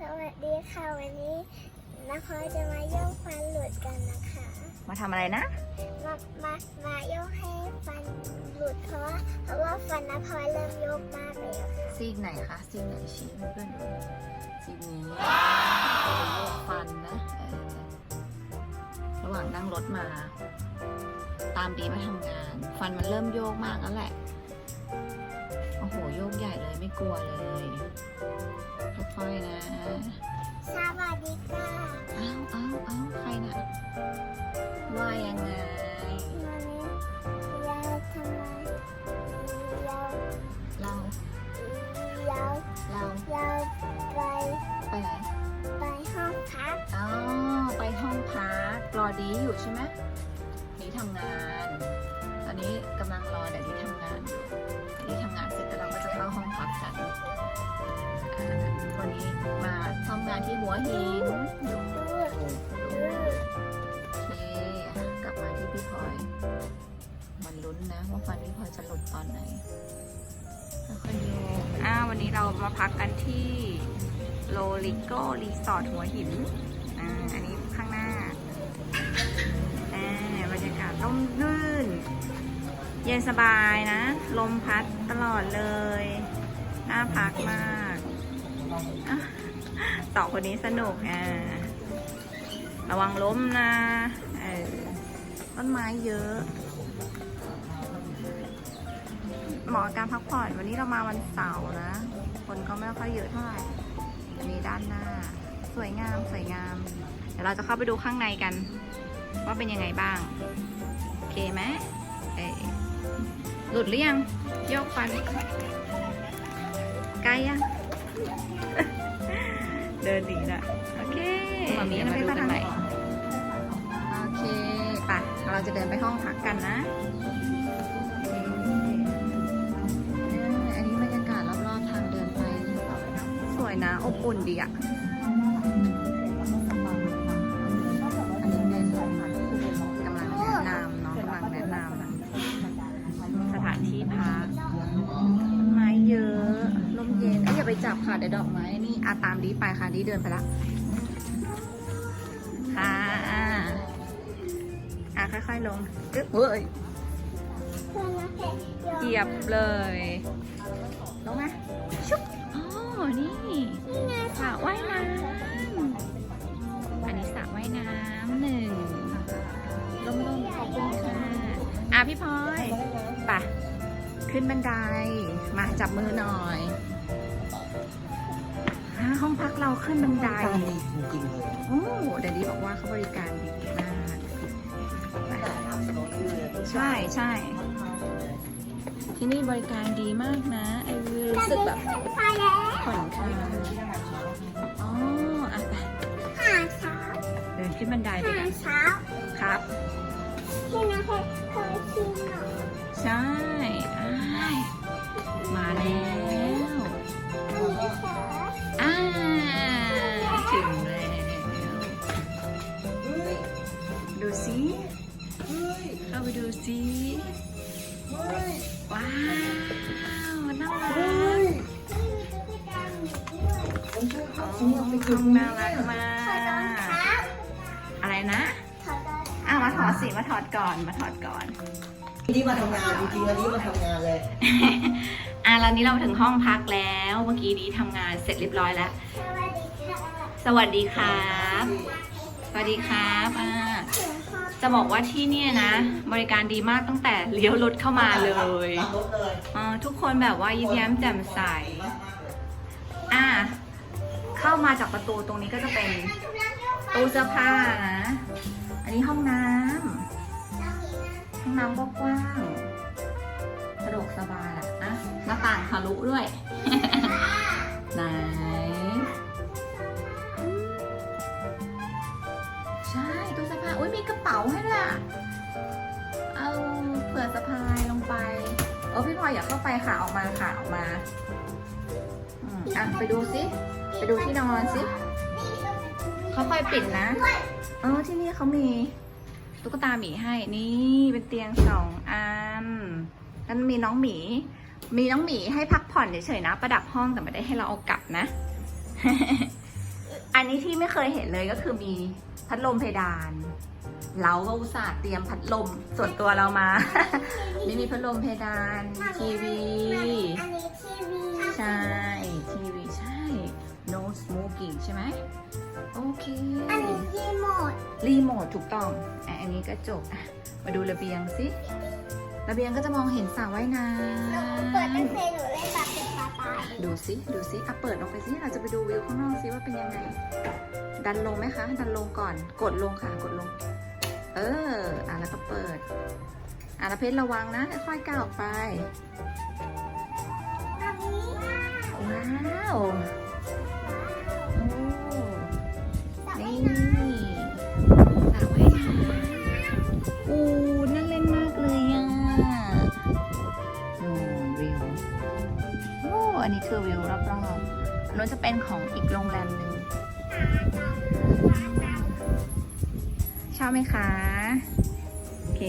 สวัสดีค่ะวันนี้นครจะมาโยกฟันหลุดกันนะคะ มาทำอะไรนะ มามามาโยกให้ฟันหลุดเพราะว่าเพราะว่าฟันนครเริ่มโยกมากเลยอะค่ะซีกไหนคะซีกไหนชี้ให้เพื่อนดูซีกนี้จะโยกฟันนะเออระหว่างนั่งรถมา ตามดีมาทำงาน ฟันมันเริ่มโยกมากแล้วแหละโอ้โหโยกใหญ่เลยไม่กลัวเลย ค่อยๆนะ สวัสดีค่ะเอ้าเอ้าเอ้าใครนะว่ายังไงวันนี้ยายทำไมยาวเรายาวยาวยาวไปไปไหนไปห้องพักอ๋อไปห้องพักรอดีอยู่ใช่ไหม ที่หัวหินดูดูดโอเคกลับมาที่พี่พลอย มันลุ้นนะว่าฟันพี่พลอยจะหลุดตอนไหนแล้วค่อยดูอ้าวันนี้เรามาพักกันที่โลลิโกรีสอร์ทหัวหิน อ่า อันนี้ข้างหน้าอ่าบรรยากาศร่มรื่น เย็นสบายนะ ลมพัดตลอดเลย น่าพักมากอะ สองคนนี้สนุกอ่าระวังล้มนะเออต้นไม้เยอะเหมาะการพักผ่อนวันนี้เรามาวันเสาร์นะ คนก็ไม่ค่อยเยอะเท่าไหร่อันนี้ด้านหน้า สวยงามสวยงาม เดี๋ยวเราจะเข้าไปดูข้างในกัน ว่าเป็นยังไงบ้าง โอเคไหมเอหลุดหรือยังโยกฟันใกล้ยัง เดินดีละโอเคมามีมาดูกันใหม่โอเคไปเราจะเดินไปห้องพักกันนะโอเคอันนี้บรรยากาศรอบๆทางเดินไป สวยนะ อบอุ่นดีอะอันนี้เป็นกำลังแนะนำเนาะกำลังแนะนำสถานที่พักต้นไม้เยอะลมเย็นเอ้ยอย่าไปจับค่ะเดี๋ยวดอกไม้นี่อาตามดีไปค่ะดีเดินไปละค่ะอะค่อยๆลงอึ๊บเฮ้ยเหยียบเลยลงไหมชุบอ๋อนี่สระว่ายน้ำอันนี้สระว่ายน้ำหนึ่งลมๆขอบคุณค่ะอะพี่พลอยไปขึ้นบันไดมาจับมือหน่อย ห้องพักเราขึ้นบันไดจริงๆเลยโอ้เดดดี้บอกว่าเขาบริการดีมากไปใช่ใช่ที่นี่บริการดีมากนะไอวิวรู้สึกแบบขึ้นไปแล้วผ่อนคลายอ๋ออะไปหาเช้าเดินขึ้นบันไดไปหากันเช้าครับที่นะเพจเคยชิมหน่อยใช่อ้ายมาแล้วนี่เถ อะอ่าถึงแล้วดูสิเข้าไปดูสิว้าวน่ารักโอ้ห้องน่ารักมาถอดรองกเท้าอะไรนะถอดรองเท้าอ้าวมาถอดสิมาถอดก่อนมาถอดก่อน นี่มาทำงานจริงๆวันนี้มาทำงานเลย อะแล้วนี้เราถึงห้องพักแล้ว เมื่อกี้นี้ทำงานเสร็จเรียบร้อยแล้ว สวัสดีค่ะสวัสดีครับ สวัสดีครับอ่าถึงห้องจะบอกว่าที่เนี่ยนะ บริการดีมากตั้งแต่เลี้ยวรถเข้ามาเลยรับรถเลยอ่าทุกคนแบบว่ายิ้มแย้มแจ่มใส อะเข้ามาจากประตูตรงนี้ก็จะเป็นตู้เสื้อผ้านะ อันนี้ห้องน้ำ ห้องน้ำก็กว้างสะดวกสบายอะนะหน้าต่างทะลุด้วย ไหน ใช่ตู้เสื้อผ้าอุ้ยมีกระเป๋าให้ด้วยอะเอาเผื่อสะพายลงไปโอ้พี่พลอยอยากเข้าไปค่ะออกมาค่ะออกมาอะไปดูสิไปดูที่นอนสิเขาค่อยปิดนะ เออที่นี่เขามี ตุ๊กตาหมีให้นี่เป็นเตียงสองอันแล้วมีน้องหมี มีน้องหมีให้พักผ่อนเฉยๆนะ ประดับห้องแต่ไม่ได้ให้เราเอากลับนะนนี้ที่ไม่เคยเห็นเลยก็คือมีพัดลมเพดาน เราก็อุตส่าห์เตรียมพัดลมส่วนตัวเรามา นี่มีพัดลมเพดานทีวีอันนี้ทีวีใช่ทีวีใช่ no smoking ใช่ไหมโอเค อันนี้รีโมทรีโมทถูกต้องอะอันนี้กระจกอะมาดูระเบียงสิระเบียงก็จะมองเห็นสระว่ายน้หนูเปิดตั้งำแต่หนูเล่นแบบเป็นปลาตายดูสิดูสิอะเปิดออกไปสิเราจะไปดูวิวข้างนอกสิว่าเป็นยังไง ดันลงไหมคะ ดันลงก่อน กดลงค่ะ กดลง เอออะแล้วก็เปิดอะแล้วเพชรระวังนะค่อยๆก้าวออกไป อันนี้ว้าว สระนี่ว่ายน้ำอูน่าเล่นมากเลยอะอืมวิวโอ้อันนี้คือวิวรอบๆอันนู้นจะเป็นของอีกโรงแรมหนึ่งชอบไหมคะ โอเค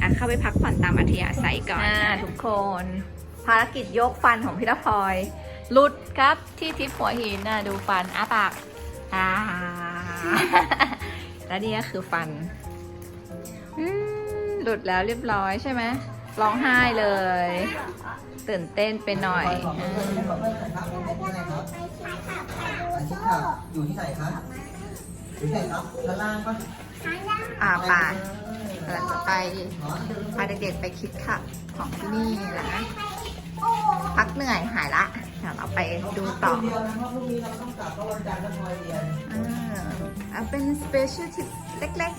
อะเข้าไปพักผ่อนตามอัธยาศัยก่อนนะทุกคน ภารกิจยกฟันของพี่ละพลอยหลุดครับที่ทิพย์หัวหินน่ะดูฟันอ้าปากอ่า และนี่ก็คือฟันอืมหลุดแล้วเรียบร้อยใช่ไหมร้องไห้เลย ตื่นเต้นไปหน่อยขออืเพื่อนมขอเพื่อนหน่อยครับเป็นเป็นอะไรครับำไปใช้ขับไปดูอันที่โซ่ขับอยู่ที่ไหนครับอยู่ที่ไหนครับด้านล่างปะข้างล่างอ่าไป่าเราจะไปอ๋อพาเด็กๆไปคิดขับของที่นี่นะโอ้พักเหนื่อยหายละ เดี๋ยวเราไปดูต่อเดียวนะเพราะพรุ่งนี้เราต้องกลับเพราะวันจันทร์ก็พลอยเรียนอ่าเอาเป็นสเปเชียลทิปเล็ก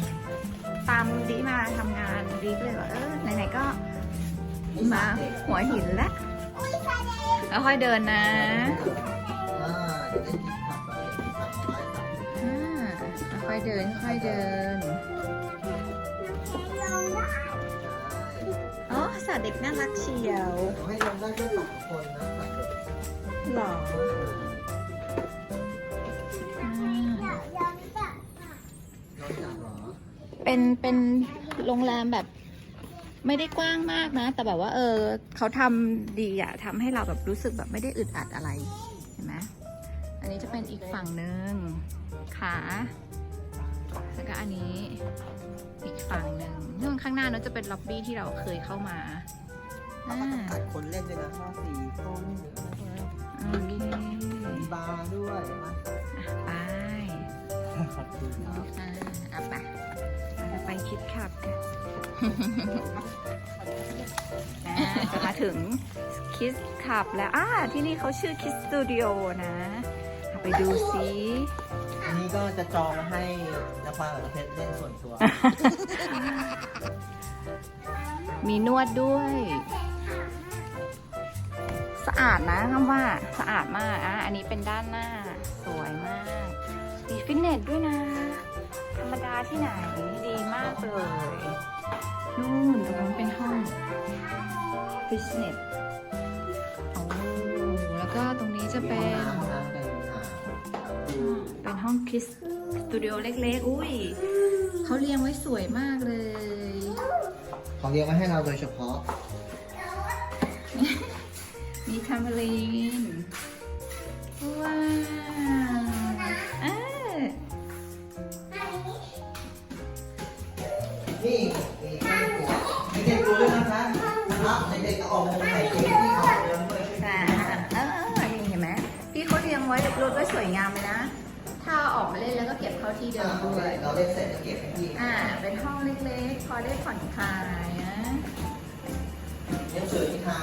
ๆ ตามดีมาทำงานดีก็เลยว่าเออไหนๆก็มาหัวหินแล้วอุ้ยไฟแล้วค่อยเดินนะอ่าเดี๋ยวได้กินผักไปผักไว้ครับอ่าค่อยเดินค่อยเดิน ลงได้ อ๋อสัตว์เด็กน่ารักเชียวขอให้ลงได้แค่สองคนนะสัตว์เด็กหรออ่าเดี๋ยวย้อนกลับน้องจ๋าเหรอเป็นเป็นโรงแรมแบบไม่ได้กว้างมากนะ แต่แบบว่า เออเขาทำดีอะทำให้เราแบบรู้สึกแบบไม่ได้อึดอัดอะไรเห็นไหมอันนี้จะเป็นอีกฝั่งหนึ่งขาแล้วก็อันนี้ อีกฝั่งหนึ่งนู่นข้างหน้านั้นจะเป็นล็อบบี้ที่เราเคยเข้ามาอ่าตัดคนเล่นด้วยนะข้อสี่คนหรืออะไรพวกนั้นโอเคมีบาร์ด้วยมาอะไปขอบคุณครับอ่าเอาไปเราจะไปคิดขับกันอ่าจะมาถึงคิสขับแล้วอ่าที่นี่เขาชื่อคิสสตูดิโอนะเอาไปดูซิอั นี้ก็จะจองมาให้นภากับเพชรเล่นส่วนตัว มีนวดด้วย สะอาดนะคำว่าสะอาดมากอะอันนี้เป็นด้านหน้า สวยมาก มีฟิตเนสด้วยนะ ธรรมดาที่ไหนดีมากเลยนู่นตรงนั้นเป็นห้องฟิตเนสโอ้แล้วก็ตรงนี้จะเป็น ห้องคิสสตูดิโอเล็กๆ อุ้ยเขาเรียงไว้สวยมากเลยเขาเรียกมาให้เราโดยเฉพาะ มีทัมเบลีนว้าวเออนี่มีข้างหัวมีเด็กดูด้วยนะคะนะครับเด็กๆก็ออกมาถ่ายเกมที่เขาเดินด้วย ค่ะเออนี่เห็นไหมพี่เขาเรียงไว้รถไว้สวยงามเลยนะ ถ้าออกมาเล่นแล้วก็เก็บเข้าที่เดิมด้วย เราเล่นเสร็จก็เก็บให้พี่อ่า เป็นห้องเล็กๆ พอได้ผ่อนคลายนะเลี้ยงเสือที่ทา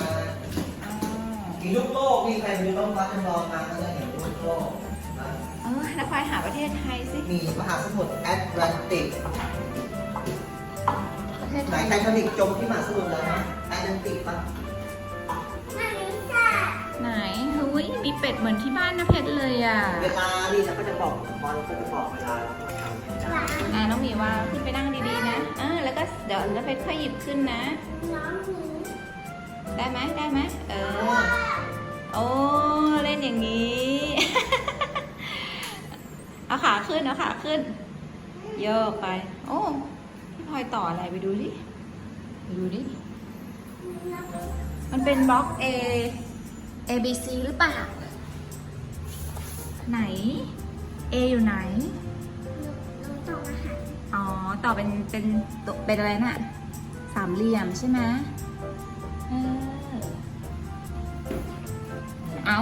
อ๋อมีลูกโลกมีใครดูต้องวัดจำลองมาก็จะเห็นลูกโลกนะเออนักควายหาประเทศไทยสิ มีมหาสมุทรแอตแลนติกประเทศไหไทนย ไททานิกจมที่มหาสมุทรแล้วนะแอตแลนติกปะ เฮ้ยมีเป็ดเหมือนที่บ้านนะเพชรเลยอะเวลาดิเราก็จะบอกบอลก็จะบอกเวลาเราทำให้ได้อ่าน้องหมีว่าขึ้นไปนั่งดีๆนะอ่าแล้วก็เดี๋ยวแล้วไปค่อยหยิบขึ้นนะ ได้ไหมได้ไหมเออโอ้เล่นอย่างนี้ เอาขาขึ้นเอาขาขึ้นโยกไป โอ้พี่พลอยต่ออะไรไปดูดิไปดูดิมันเป็นบล็อก A A B C หรือเปล่า ไหน A อยู่ไหนหนูต้องอาหารอ๋อ ต่อเป็น เป็นเป็นอะไรน่ะ สามเหลี่ยมใช่ไหมเออเอา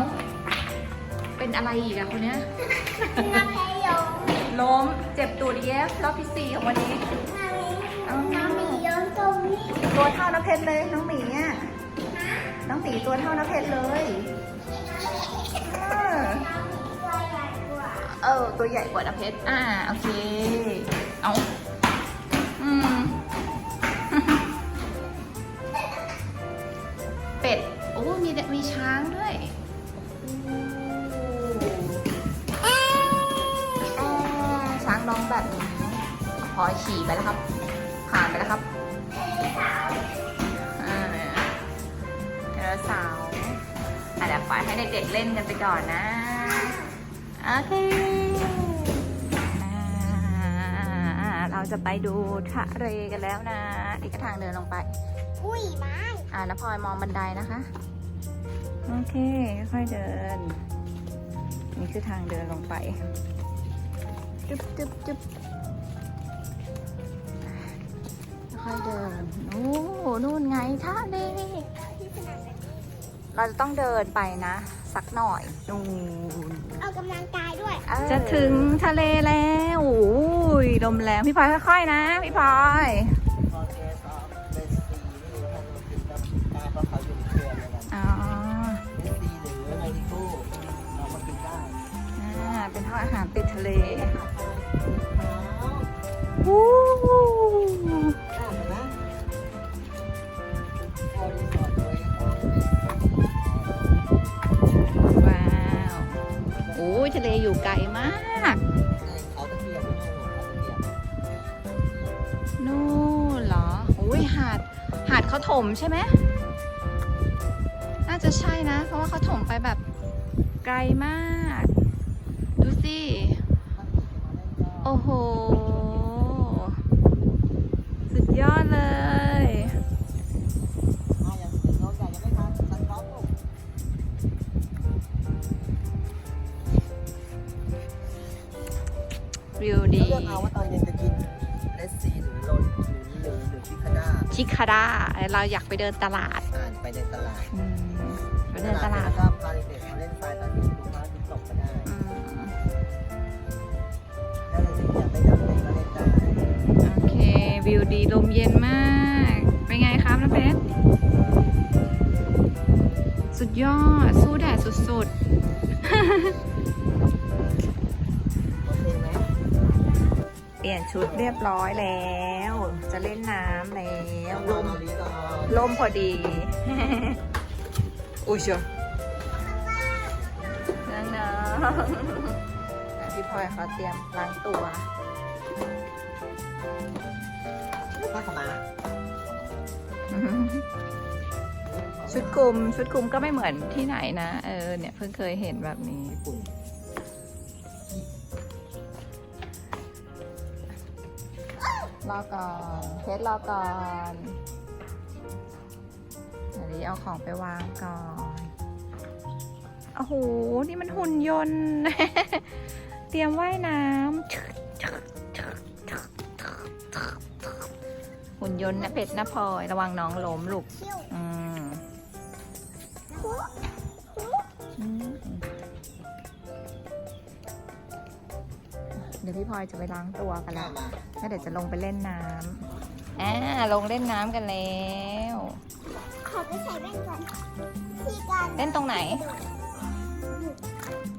เป็นอะไรอีกอะคนเนี้ย น้ำแพ้ยงล้ม เจ็บตูดเยฟรอบที่สี่ของวันนี้ น้ำน้ำมีย้อนตรงนี้ ตัวเท่าน้ำเพชรเลยน้องหมี อะน้องหมีตัวเท่าน้ำเพชรเลยเออตัวใหญ่กว่าเออตัวใหญ่กว่าน้ำเพชรอ่าโอเค เอาอืมเป็ดโอ้มีมีช้างด้วยอ่าช้างร้องแบบนี้พลอยขี่ไปแล้วครับ ผ่านไปแล้วครับ ให้เด็กๆเล่นกันไปก่อนนะ โอเคอ่าเราจะไปดูทะเลกันแล้วนะ อีกทางเดินลงไป อุ้ยไม้อ่าแล้วพลอยมองบันไดนะคะ โอเค ค่อยๆเดิน นี่คือทางเดินลงไป จุ๊บจุ๊บจุ๊บค่อยๆเดิน โอ้นู่นไงทะเล เราจะต้องเดินไปนะ สักหน่อยนู่นเอากำลังกายด้วยจะถึงทะเลแล้วโอ้ยลมแรงพี่พลอยค่อยๆนะ พี่พลอยพอเคสออฟเดสซีนี่ถ้าเราถึงกับตายเพราะเขาอยู่ในเครือเลยกันอ๋อเดสซีหรือไมทิโก้เอามากินได้อ่าเป็นทอดอาหารติดทะเลอ้าว อ้ยทะเลอยู่ไกลมากเขาตะเกียบนู่นเหรอโอ้ยหาดหาดเขาถมใช่ไหมน่าจะใช่นะ เพราะว่าเขาถมไปแบบไกลมาก ดูสิ โอ้โห สุดยอดเลย วิวดี เลือกเอาว่าตอนเย็นจะกินเดสซีหรือโรนหรือหรือหรือชิคาด้าชิคาด้าเราอยากไปเดินตลาดอ่านไปในตลาดอืมไปเดินตลาด แล้วก็พาเด็กๆมาเล่นทรายตอนนี้ดูพระอาทิตย์ตกก็ได้อืม ถ้าเด็กๆอยากเล่นน้ำทะเลก็เล่นได้โอเค วิวดีลมเย็นมาก เป็นไงครับน้ำเพชรสุดยอด สู้แดดสุดโเปลี่ยนชุดเรียบร้อยแล้ว จะเล่นน้ำแล้วลมเอาลีก่อนลมพอดี อุ้ยเชียวนั่นนะพี่พลอยเขาเตรียมล้างตัวผ้าขาวม้าชุดคลุมชุดคลุมก็ไม่เหมือนที่ไหนนะ เออเนี่ยเพิ่งเคยเห็นแบบนี้ญี่ปุ่น รอก่อนเพชรอก่อนอันนี้เอาของไปวางก่อนโอ้โห นี่มันหุ่นยนต์ เตรียมว่ายน้ำหุ่นยนต์นะเพชรนะพลอย ระวังน้องล้มลูก อืม เดี๋ยวพี่พลอยจะไปล้างตัวกันมาแล้วมาแล้วเดี๋ยวจะลงไปเล่นน้ำอ่าลงเล่นน้ำกันแล้วขอไปใส่แว่นก่อนที่การเล่นตรงไหน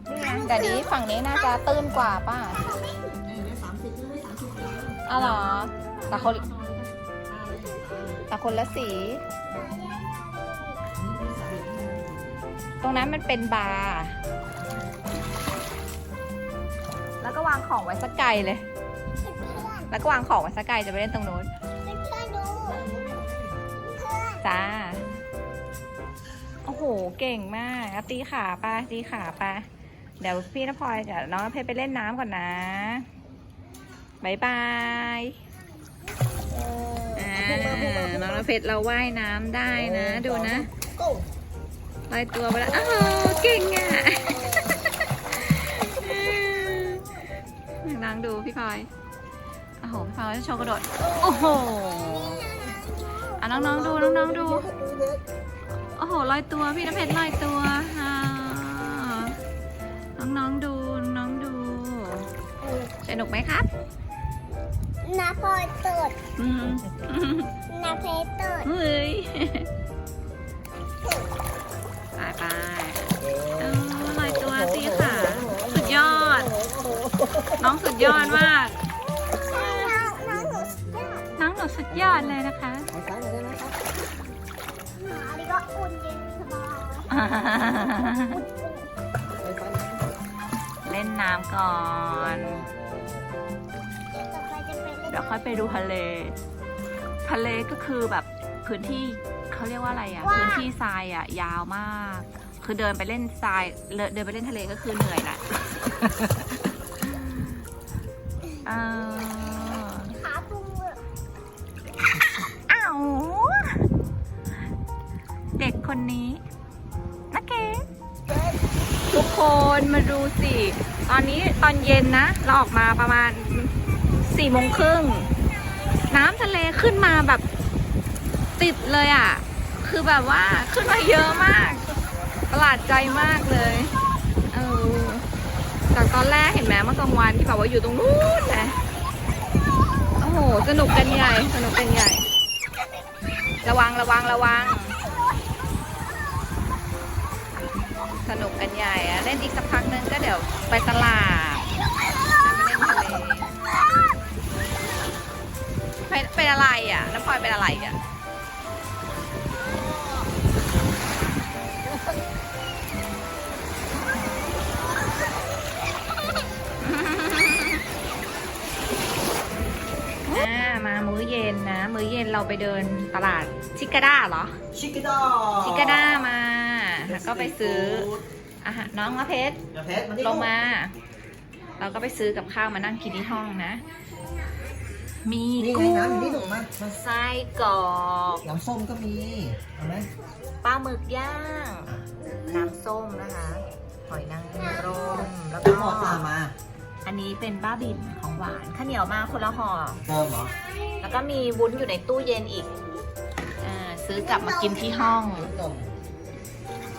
นี่ไงแต่นี้ฝั่งนี้น่าจะตื้นกว่าป่ะเอ้ยได้สามสิบได้สามสิบเลยอ๋อเหรอแต่คนแต่คนละสี ตรงนั้นมันเป็นบาร์ แล้วก็วางของไว้สักไกลเลยเพื่อนแล้วก็วางของไว้สักไกลจะไปเล่นตรงนู้นเพื่อนดูเพื่อนจ้า โอ้โห เก่งมากเอาตีขาปะตีขาปะเดี๋ยวพี่นพลอยกับน้องนเพชรไปเล่นน้ำก่อนนะบายบายอ่าน้องนเพชรเราว่ายน้ำได้นะ ดูนะโก้ลอยตัวไปแล้ว อ้าว เก่งอะ องๆดูพี่พลอยโอ้โหพี่พลอยจะโชว์กระโดด โอ้โหอะน้องๆดูน้องๆดู โอ้โหลอยตัวพี่น้ำเพชรลอยตัวอ่าน้องๆดูน้องๆดูสนุกไหมครับนาพอยตดอืมนาเพชรตดเฮ้ยไปไปเออลอยตัวสิค่ะ สุดยอด น้องสุดยอดมากน้องน้องหนูสุดยอดน้องหนูสุดยอดเลยนะคะไปซ้ายหน่อยได้ไหมครับหมาดีก็อุ่นเย็นสบายอุ่นไปซ้ายหน่อยเล่นน้ำก่อนเดี๋ยวต่อไปจะไปเล่นเดี๋ยวค่อยไปดูทะเล ทะเลก็คือแบบพื้นที่เขาเรียกว่าอะไรอะพื้นที่ทรายอะยาวมาก คือเดินไปเล่นทรายเลเดินไปเล่นทะเลก็คือเหนื่อยแหละ ขาปุงเลยอ้าว เด็กคนนี้นะเกทุกคนมาดูสิ ตอนนี้ตอนเย็นนะ เราออกมาประมาณสี่โมงครึ่ง น้ำทะเลขึ้นมาแบบติดเลยอะ คือแบบว่าขึ้นมาเยอะมาก ประหลาดใจมากเลย ตอนแรกเห็นไหมเมื่อกลางวันที่แบบว่าอยู่ตรงนู้นนะโอ้โห สนุกกันใหญ่ สนุกกันใหญ่ ระวังระวังระวัง สนุกกันใหญ่อะเล่นอีกสักพักนึงก็เดี๋ยวไปตลาดไปเล่นทะเลเป็นเป็นอะไรอะ น้ำพลอยเป็นอะไรอะ มามื้อเย็นนะ มื้อเย็นเราไปเดินตลาดชิกาด้าเหรอ ชิคกี้ดอชิกาด้ามาแล้วก็ไปซื้ออาหารน้องมะเพชรเดี๋ยวเพชรมานี่ลงมา เราก็ไปซื้อกับข้าวมานั่งกินที่ห้องนะ มีนี่ไงกุ้งน้ำอยู่นี่หนูมามาไส้กรอกน้ำส้มก็มีเอาไหมปลาหมึกย่าง น้ำส้มนะคะ หอยนางรมแล้วซื้ก็อหมอปลามา อันนี้เป็นบ้าบินของหวานข้าวเหนียวมาคนละห่อเติมเหรอแล้วก็มีวุ้นอยู่ในตู้เย็นอีกอ่าซื้อกลับมากินที่ห้องนม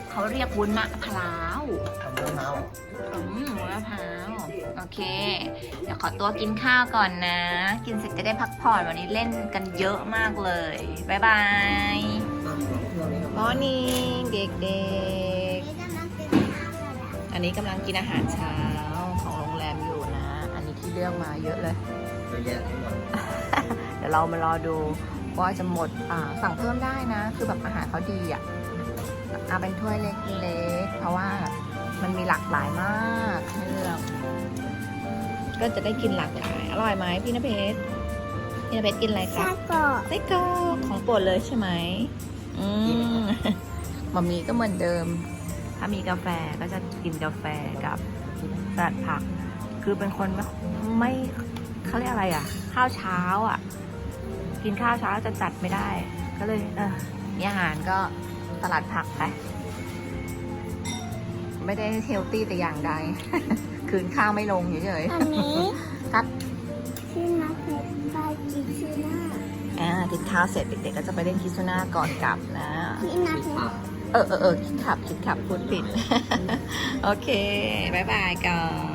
เขาเรียกวุ้นมะพร้าว ทำมะพร้าวอืมวุ้นมะพร้าว โอเค เดี๋ยวขอตัวกินข้าวก่อนนะ กินเสร็จจะได้พักผ่อนวันนี้เล่นกันเยอะมากเลย บ๊ายบายมอร์นิ่งเด็กนี่กำลังกินข้าวกันแล้วๆอันนี้กำลังกินอาหารเช้า เลือกมาเยอะเลย เยอะแยะไปหมดเดี๋ยวเรามารอดูว่าจะหมดอ่าสั่งเพิ่มได้นะ คือแบบอาหารเขาดีอะเอาเป็นถ้วยเล็กๆเพราะว่ามันมีหลากหลายมากให้เลือกก็จะได้กินหลากหลาย อร่อยไหมพี่นเพชรพี่นเพชรกินอะไรคไส้รับกรอกไส้กรอกของโปรดเลยใช่ไหมอืมมามีก็เหมือนเดิม ถ้ามีกาแฟก็จะกินกาแฟกับสลัดผัก คือเป็นคนไม่ไม่เขาเรียกอะไรอะ ข้าวเช้าอะ กินข้าวเช้าจะจัดไม่ได้ ก็เลย เออมีอาหารก็สลัดผักไปไม่ได้เฮลตี้แต่อย่างใด คืนข้าวไม่ลงเฉยอันนี้ๆครับที่นักเพชรไปกินชื่อหน้าอ่ากินข้าวเสร็จเด็กๆก็จะไปเล่นคิซูน่าก่อนกลับนะที่นักเพชรเออเออเออคิดขับคิดขับพูดผิด โอเคบายบายก่อนบายบาย